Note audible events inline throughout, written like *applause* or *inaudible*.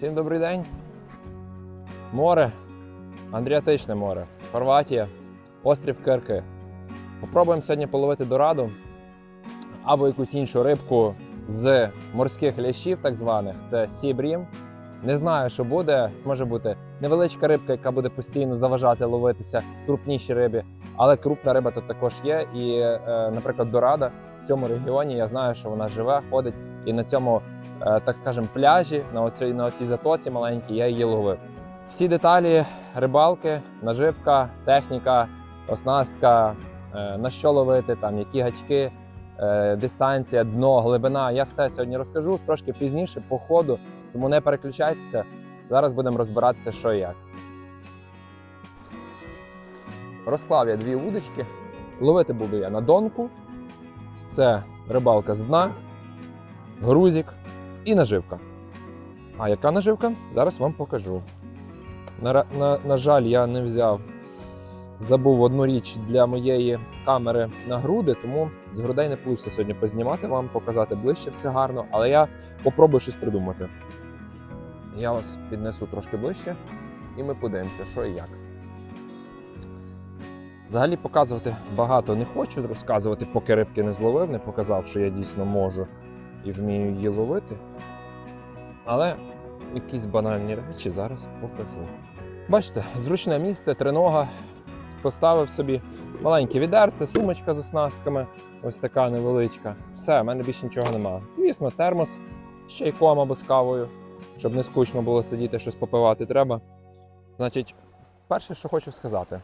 Всім добрий день. Море, Андріатичне море, Хорватія, острів Кирки. Попробуємо сьогодні половити дораду або якусь іншу рибку з морських лящів, так званих. Це сібрім. Не знаю, що буде. Може бути невеличка рибка, яка буде постійно заважати ловитися крупніші рибі. Але крупна риба тут також є. І, е, наприклад, дорада в цьому регіоні я знаю, що вона живе, ходить, і на цьому, е, так скажемо, пляжі, на оцій, на оцій затоці маленькій, я її ловив. Всі деталі рибалки, наживка, техніка, оснастка, е, на що ловити, там які гачки, е, дистанція, дно, глибина. Я все сьогодні розкажу трошки пізніше по ходу, тому не переключайтеся. Зараз будемо розбиратися, що і як. Розклав я дві вудочки. Ловити буду я на донку. Це рибалка з дна, грузик і наживка. А яка наживка? Зараз вам покажу. На, на, на жаль, я не взяв, забув одну річ для моєї камери на груди, тому з грудей не вийде сьогодні познімати вам, показати ближче все гарно, але я попробую щось придумати. Я вас піднесу трошки ближче, і ми подивимося, що і як. Взагалі показувати багато не хочу розказувати, поки рибки не зловив, не показав, що я дійсно можу і вмію її ловити. Але якісь банальні речі зараз покажу. Бачите, зручне місце, тринога. Поставив собі маленьке відерце, сумочка з оснастками, ось така невеличка. Все, в мене більше нічого немає. Звісно, термос з чайком або з кавою, щоб не скучно було сидіти, щось попивати треба. Значить, перше, що хочу сказати.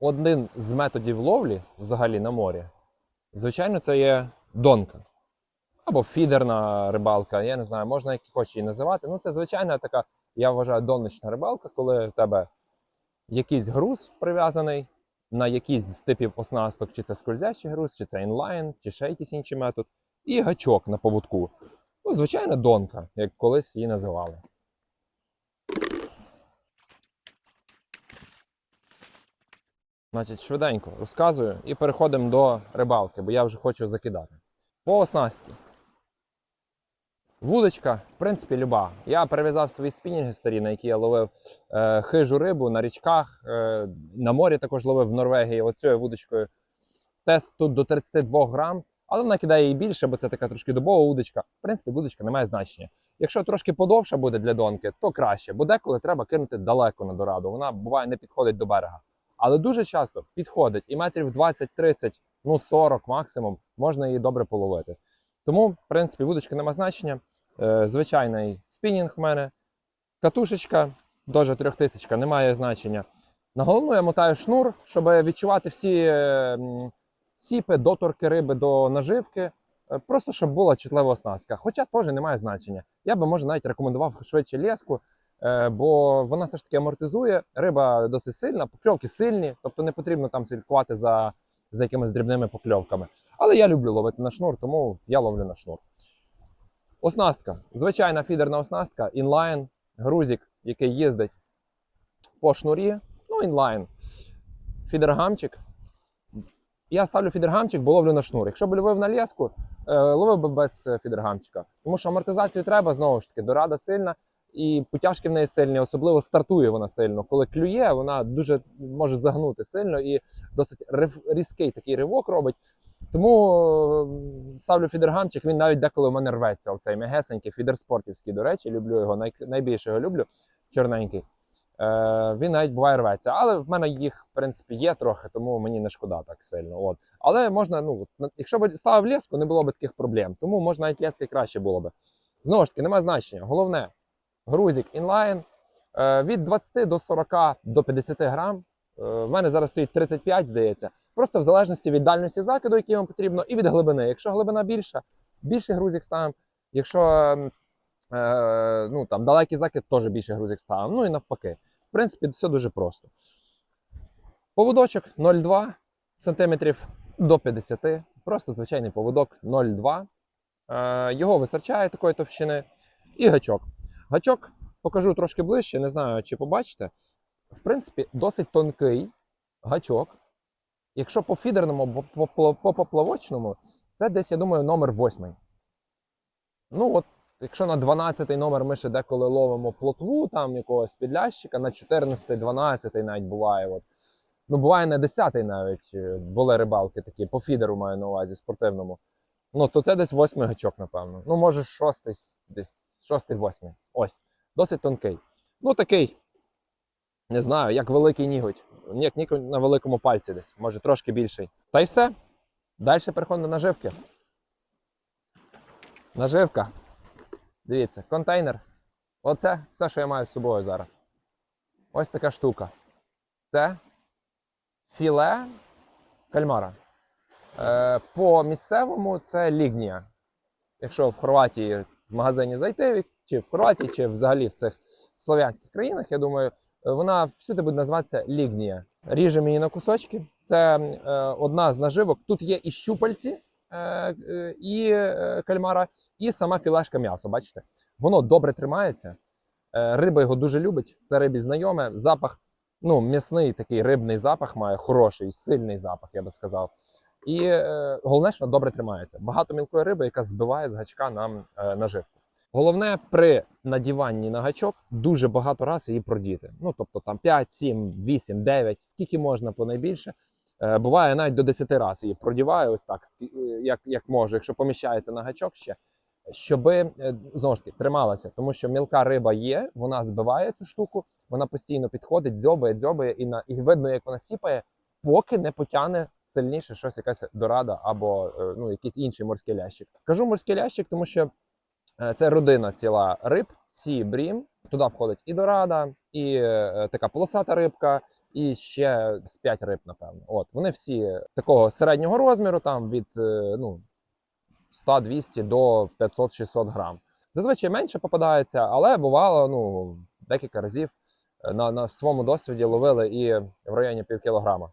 Один з методів ловлі взагалі на морі, звичайно, це є донка або фідерна рибалка, я не знаю, можна як хоч її називати. Ну, це звичайна така, я вважаю, доночна рибалка, коли в тебе якийсь груз прив'язаний на якийсь з типів оснасток, чи це скользящий груз, чи це інлайн, чи ще якийсь інший метод, і гачок на поводку. Ну, звичайна донка, як колись її називали. Значить, швиденько розказую і переходимо до рибалки, бо я вже хочу закидати. По оснастці. Вудочка, в принципі, люба. Я перев'язав свої спінінги старі, на які я ловив е, хижу рибу на річках. Е, на морі також ловив в Норвегії оцією вудочкою. Тест тут до 32 грам, але вона кидає її більше, бо це така трошки добова вудочка. В принципі, вудочка не має значення. Якщо трошки подовша буде для донки, то краще, бо деколи треба кинути далеко на дораду. Вона буває не підходить до берега. Але дуже часто підходить і метрів 20-30, ну 40 максимум, можна її добре половити. Тому, в принципі, вудочка нема значення. Е, звичайний спінінг в мене. Катушечка, дуже трьохтисячка, не має значення. На головну я мотаю шнур, щоб відчувати всі е, сіпи, доторки риби до наживки. е, Просто щоб була чутлива оснастка. Хоча теж не має значення. Я би може навіть рекомендував швидше леску, бо вона все ж таки амортизує. Риба досить сильна, покльовки сильні, тобто не потрібно там слідкувати за, за якимись дрібними покльовками. Але я люблю ловити на шнур, тому я ловлю на шнур. Оснастка. Звичайна фідерна оснастка, інлайн, грузик, який їздить по шнурі. Ну, інлайн. Фідергамчик. Я ставлю фідергамчик, бо ловлю на шнур. Якщо б ловив на леску, е, ловив би без фідергамчика. Тому що амортизацію треба, знову ж таки, дорада сильна, і потяжки в неї сильні, особливо стартує вона сильно. Коли клює, вона дуже може загнути сильно і досить різкий такий ривок робить. Тому ставлю фідергамчик, він навіть деколи в мене рветься. Оцей мегесенький фідер спортівський, до речі, люблю його. Най, найбільше його люблю, чорненький. Е, він навіть буває рветься. Але в мене їх, в принципі, є трохи, тому мені не шкода так сильно. От. Але можна, ну, якщо б ставив леску, не було б таких проблем. Тому можна навіть лески краще було б. Знову ж таки, немає значення. Головне, грузик інлайн е, від 20 до 40 до 50 грам. Е, в мене зараз стоїть 35, здається. Просто в залежності від дальності закиду, який вам потрібно, і від глибини. Якщо глибина більша, більше грузик ставимо. Якщо е, ну, там, далекий закид, теж більше грузик ставимо. Ну і навпаки. В принципі, все дуже просто. Поводочок 0,2 см до 50 Просто звичайний поводок 0,2. Е, його вистачає такої товщини. І гачок. Гачок покажу трошки ближче, не знаю, чи побачите. В принципі, досить тонкий гачок. Якщо по фідерному, по, по, по поплавочному, це десь, я думаю, номер восьмий. Ну, от Якщо на 12 номер ми ще деколи ловимо плотву, там якогось підлящика, на 14, 12 навіть буває. От. Ну, буває на 10 навіть е, були рибалки такі, по фідеру маю на увазі спортивному. Ну, то це десь восьмий гачок, напевно. Ну, може, шостий, десь шостий, восьмий. Ось. Досить тонкий. Ну, такий, не знаю, як великий ніготь. Як ніготь на великому пальці десь, може трошки більший. Та й все. Далі переходимо до наживки. Наживка. Дивіться, контейнер. Оце все, що я маю з собою зараз. Ось така штука. Це філе кальмара. Е, по місцевому це лігнія. Якщо в Хорватії в магазині зайти, чи в Хорватії, чи взагалі в цих слов'янських країнах, я думаю, вона всюди буде називатися лігнія. Ріжемо її на кусочки. Це е, одна з наживок. Тут є і щупальці, е, е, і е, кальмара, і сама філешка м'ясо. Бачите? Воно добре тримається. Е, риба його дуже любить. Це рибі знайоме. Запах, ну, м'ясний такий рибний запах має, хороший, сильний запах, я би сказав. І е, головне, що вона добре тримається. Багато мілкої риби, яка збиває з гачка нам е, наживку. Головне при надіванні на гачок дуже багато разів її продіти. Ну тобто там 5, 7, 8, 9, скільки можна по найбільше. Е, буває навіть до 10 разів її продіваю ось так, як, як можу, якщо поміщається на гачок ще. Щоби е, знову ж таки трималася, тому що мілка риба є, вона збиває цю штуку, вона постійно підходить, дзьобає, дзьобає, і на і видно, як вона сіпає, поки не потягне сильніше щось, якась дорада або е, ну, якийсь інший морський лящик. Кажу морський лящик, тому що е, це родина ціла риб, сі брім. Туди входить і дорада, і е, така полосата рибка, і ще з 5 риб, напевно. От вони всі такого середнього розміру, там від ну, 100-200 до 500-600 грам. Зазвичай менше попадається, але бувало ну, декілька разів на, на своєму досвіді ловили і в районі пів кілограма.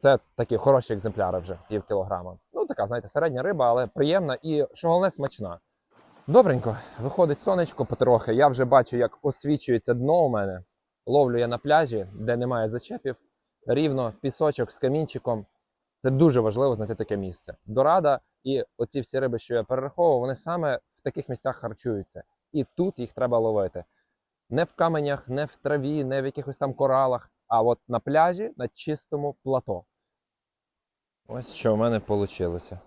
Це такі хороші екземпляри вже пів кілограма. Ну, така, знаєте, середня риба, але приємна і, що головне, смачна. Добренько, виходить сонечко потрохи. Я вже бачу, як освічується дно у мене. Ловлю я на пляжі, де немає зачепів. Рівно пісочок з камінчиком. Це дуже важливо знайти таке місце. Дорада і оці всі риби, що я перераховував, вони саме в таких місцях харчуються. І тут їх треба ловити. Не в каменях, не в траві, не в якихось там коралах, а от на пляжі, на чистому плато. Ось що в мене вийшло.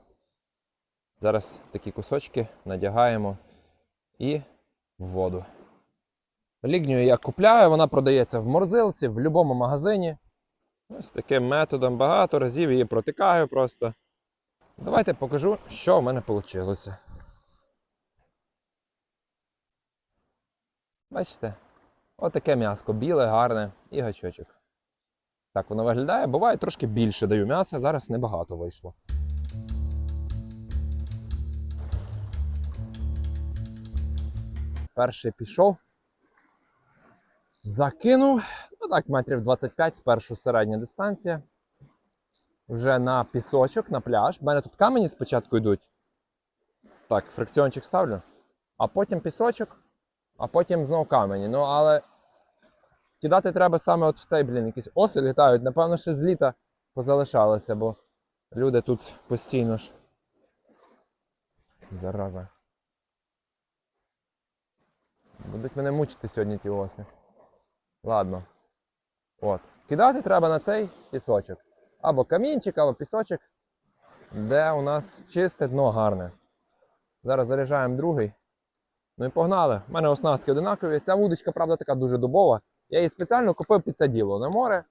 Зараз такі кусочки надягаємо і в воду. Лігнію я купляю, вона продається в морзилці, в будь-якому магазині. Ось таким методом багато разів її протикаю просто. Давайте покажу, що в мене вийшло. Бачите? Отаке м'яско, біле, гарне і гачочок. Так воно виглядає. Буває трошки більше даю м'яса, зараз небагато вийшло. Перший пішов. Закинув. Ну так, метрів 25, спершу середня дистанція. Вже на пісочок, на пляж. У мене тут камені спочатку йдуть. Так, фрикціончик ставлю. А потім пісочок, а потім знов камені. Ну, але кидати треба саме от в цей, блін, якісь оси літають. Напевно, ще з літа позалишалися, бо люди тут постійно ж. Зараза. Будуть мене мучити сьогодні ті оси. Ладно. От. Кидати треба на цей пісочок. Або камінчик, або пісочок, де у нас чисте дно гарне. Зараз заряджаємо другий. Ну і погнали. У мене оснастки одинакові. Ця вудочка, правда, така дуже дубова. Я її спеціально купив під це діло на море.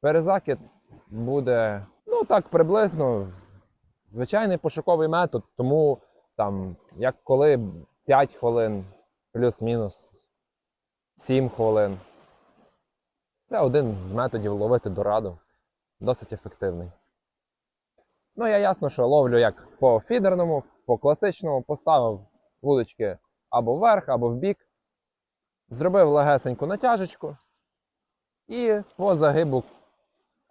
Перезакид буде, ну так, приблизно звичайний пошуковий метод, тому там, як коли 5 хвилин, плюс-мінус 7 хвилин. Це один з методів ловити дораду. Досить ефективний. Ну, я ясно, що ловлю як по фідерному, по класичному, поставив вудочки або вверх, або в бік. Зробив легесеньку натяжечку. І по загибу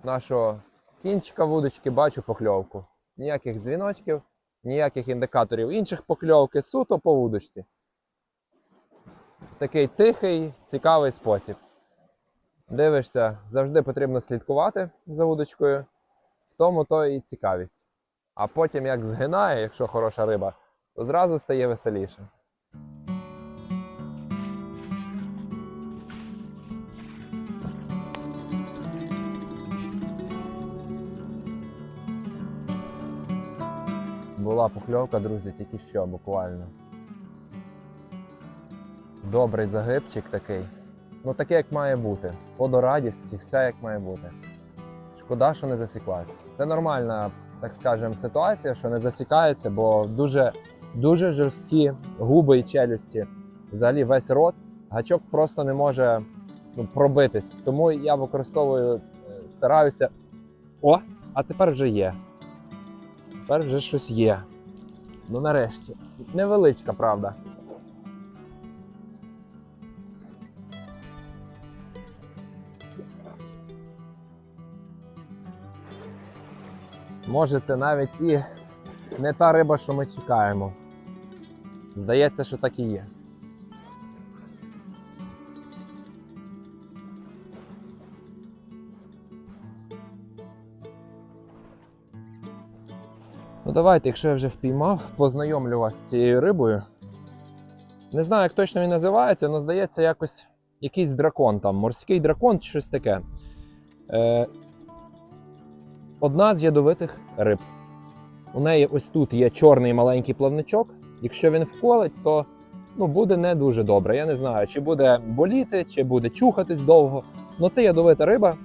нашого кінчика вудочки бачу покльовку. Ніяких дзвіночків, ніяких індикаторів інших покльовки, суто по вудочці. Такий тихий, цікавий спосіб. Дивишся, завжди потрібно слідкувати за вудочкою. В тому то і цікавість. А потім як згинає, якщо хороша риба, то зразу стає веселіше. Була покльовка, друзі, тільки що буквально. Добрий загибчик такий. Ну таке, як має бути. По-дорадівськи, все як має бути. Шкода, що не засіклась. Це нормальна, так скажемо, ситуація, що не засікається, бо дуже, дуже жорсткі губи і челюсті. Взагалі весь рот. Гачок просто не може ну, пробитись. Тому я використовую, е, стараюся. О, а тепер вже є. Тепер вже щось є. Ну нарешті. Невеличка, правда. Може, це навіть і не та риба, що ми чекаємо. Здається, що так і є. Давайте, якщо я вже впіймав, познайомлю вас з цією рибою. Не знаю, як точно він називається, але здається, якось якийсь дракон там, морський дракон чи щось таке. Е, одна з ядовитих риб. У неї ось тут є чорний маленький плавничок. Якщо він вколить, то ну, буде не дуже добре. Я не знаю, чи буде боліти, чи буде чухатись довго. Ну це ядовита риба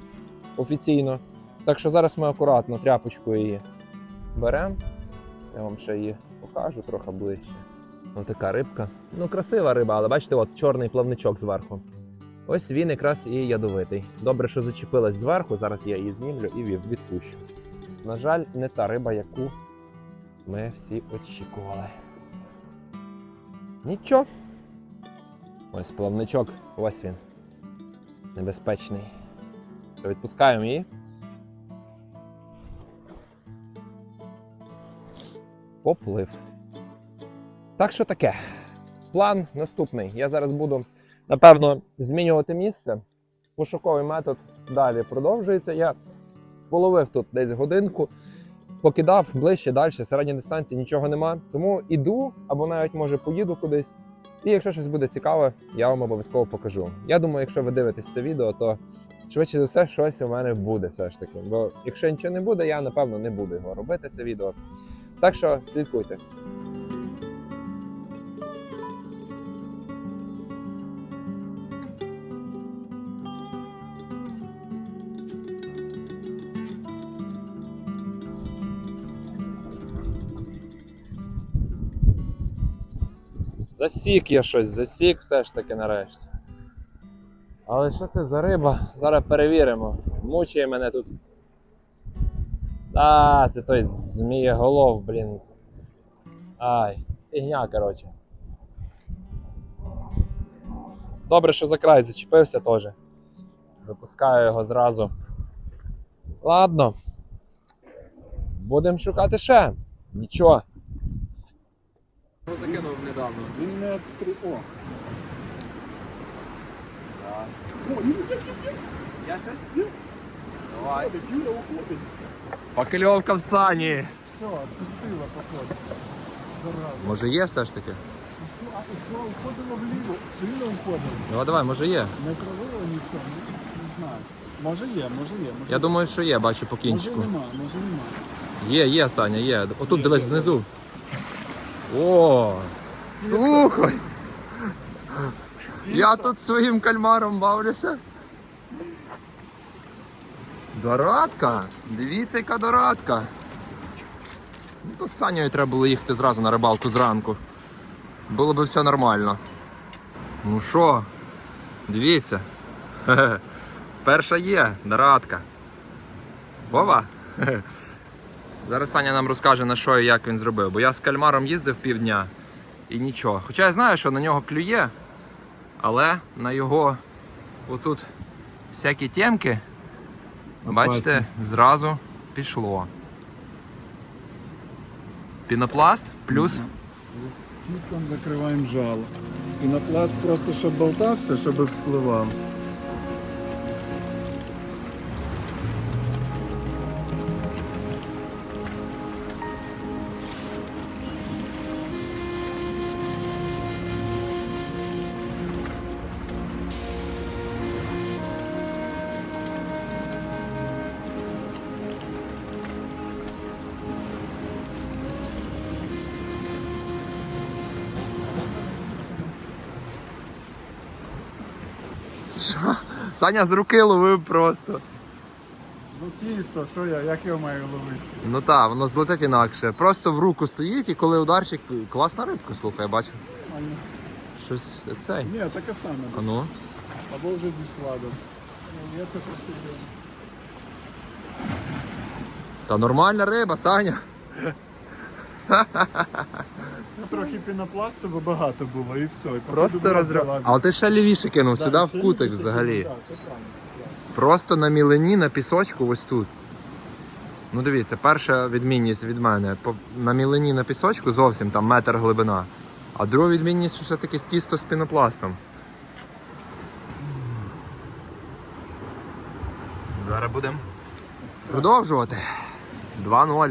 офіційно. Так що зараз ми акуратно тряпочкою її беремо. Я вам ще її покажу трохи ближче. Ось така рибка. Ну, красива риба, але бачите, от чорний плавничок зверху. Ось він якраз і ядовитий. Добре, що зачепилась зверху, зараз я її знімлю і відпущу. На жаль, не та риба, яку ми всі очікували. Нічого. Ось плавничок, ось він. Небезпечний. Відпускаємо її. Поплив. Так що таке. План наступний. Я зараз буду, напевно, змінювати місце. Пошуковий метод далі продовжується. Я половив тут десь годинку, покидав ближче, далі, середня дистанції нічого нема. Тому іду або навіть може поїду кудись. І якщо щось буде цікаве, я вам обов'язково покажу. Я думаю, якщо ви дивитесь це відео, то швидше за все щось у мене буде все ж таки. Бо якщо нічого не буде, я напевно не буду його робити, це відео. Так що слідкуйте. Засік я щось, засік все ж таки нарешті. Але що це за риба? Зараз перевіримо. Мучає мене тут. А, це той змієголов, блін. Ай, фігня, коротше. Добре, що за край зачепився теж. Випускаю його зразу. Ладно. Будемо шукати ще. Нічого. Його закинув недавно. Він не обстрі... О, Я щось? Давай. Юра уходить. Покльовка в сані. Все, відпустила, походу. Зараза. Може є все ж таки? Ну, А що, уходило вліво? Сильно уходило. Ну давай, може є. Не кровило нічого, не, знаю. Може є, може є. Може Я є. думаю, що є, бачу по Може нема, може нема. Є, є, Саня, є. Отут дивись внизу. О! Слухай! Я тут своїм кальмаром бавлюся. Дорадка! Дивіться, яка дорадка. Ну, то з Санєю треба було їхати зразу на рибалку зранку. Було би все нормально. Ну що, дивіться. *laughs* Перша є, дорадка. Вова? *laughs* Зараз Саня нам розкаже на що і як він зробив. Бо я з кальмаром їздив півдня і нічого. Хоча я знаю, що на нього клює, але на його отут всякі темки, бачите, зразу пішло. Пінопласт плюс. Кістом закриваємо жало. Пінопласт просто щоб болтався, щоб вспливав. Саня з руки ловив просто. Ну тісто, що я, як його маю ловити? Ну так, воно злетить інакше. Просто в руку стоїть і коли ударчик. Класна рибка, слухай, я бачу. А. Щось цей. Ні, таке саме. А ну. Або вже зійшла. Да. Ну, це просто. Та нормальна риба, Саня. Це трохи пінопласту, бо багато було і все. І Просто розрив. Але ти ще лівіше кинув Да, сюди в кутик взагалі. да, це це правильно. Просто на мілені, на пісочку, ось тут. Ну дивіться, перша відмінність від мене. По- На мілені на пісочку зовсім там метр глибина. А друга відмінність що все-таки тісто з пінопластом. Зараз будемо продовжувати. 2-0.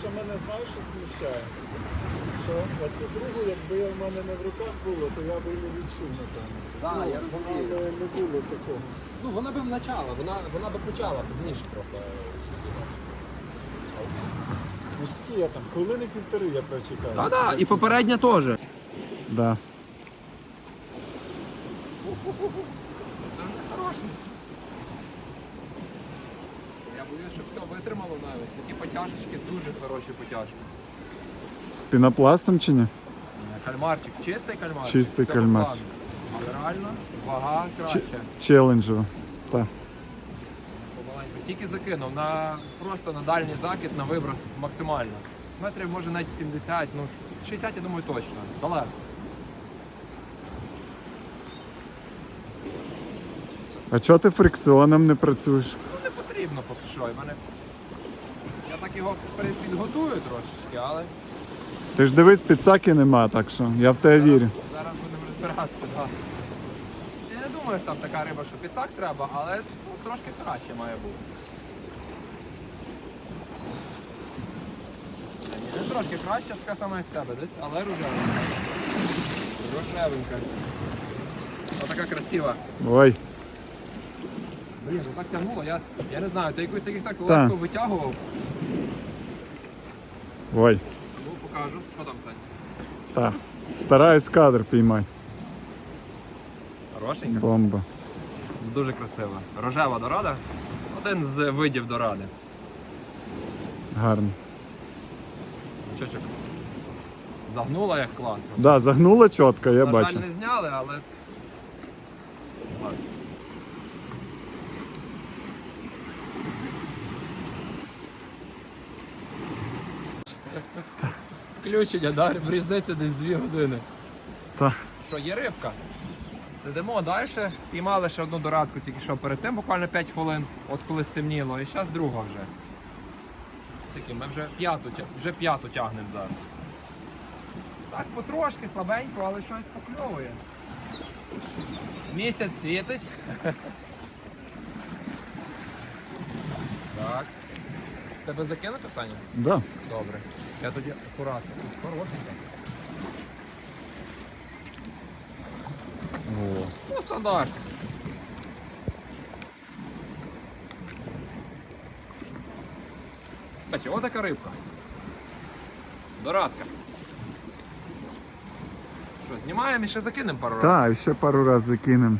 Що мене знаєш, що смущає. Що оцю другу, якби я в мене не в руках було, то я би її відчув, напевно. Да, ну, я вона розумію. не, не було такого. Ну вона би почала, вона, вона би почала пізніше трохи. Ну скільки я там? Хвилини півтори я прочекав. Так, так, і попередня теж. Да. Це вже хороше. Я боюсь, щоб все витримало навіть. Такі потяжечки, дуже хороші потяжки. З пінопластом чи ні? Кальмарчик, чистий кальмарчик. Чистий цьому кальмар. Але реально вага краще. Челенджево. Так. Помаленьку. Тільки закинув на просто на дальній закид, на виброс максимально. Метрів може навіть 70, ну 60, я думаю, точно. Далеко. А чого ти фрикціоном не працюєш? Потрібно поки що. І мене... Я так його підготую трошечки, але Ти ж дивись, підсаки нема, так що я в тебе вірю. зараз будемо розбиратися. Да. Я не думаю, що там така риба, що підсак треба, але ну, трошки краще має бути. Не трошки краще, така сама як в тебе десь, але рожевенька. Рожевенька. Отака красива. Ой, Блін, ну так тягнуло, я, я не знаю, ти якось таких так легко витягував. ой. Ну, покажу. Що там, Сань? Так. Стараюсь кадр піймати. Хорошенька? Бомба. Дуже красива. Рожева дорада. Один з видів доради. Гарно. Чочок. Загнула як класно. Да, загнула чітко, я На бачу. жаль, не зняли, але. Ладно. Включення, да, різниця десь 2 години. Так. Що, є рибка? Сидимо далі, піймали ще одну дорадку тільки що перед тим, буквально 5 хвилин, от коли стемніло, і зараз друга вже. Скільки? Ми вже п'яту, вже п'яту тягнемо зараз. Так потрошки, слабенько, але щось покльовує. Місяць світить. Так. Тебе закинути, Саня? Да. Добре. Я тоді акуратно. Хорошенько. О. Ну, стандарт. Бачи, ось така рибка. Дорадка. Що, знімаємо і ще закинемо пару разів? Так, ще пару разів закинемо.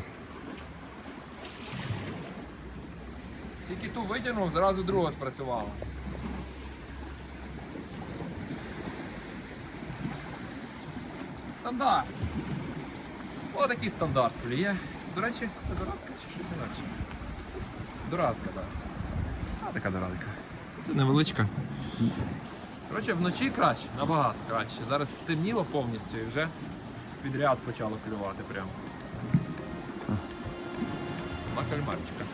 Тільки ту витягнув, зразу друга спрацювала. Стандарт. Ось такий стандарт клює. До речі, це дорадка чи щось інакше? Дорадка, так. А така дорадка. Це невеличка. Коротше, вночі краще, набагато краще. Зараз темніло повністю і вже підряд почало клювати прямо. Кальмарчика.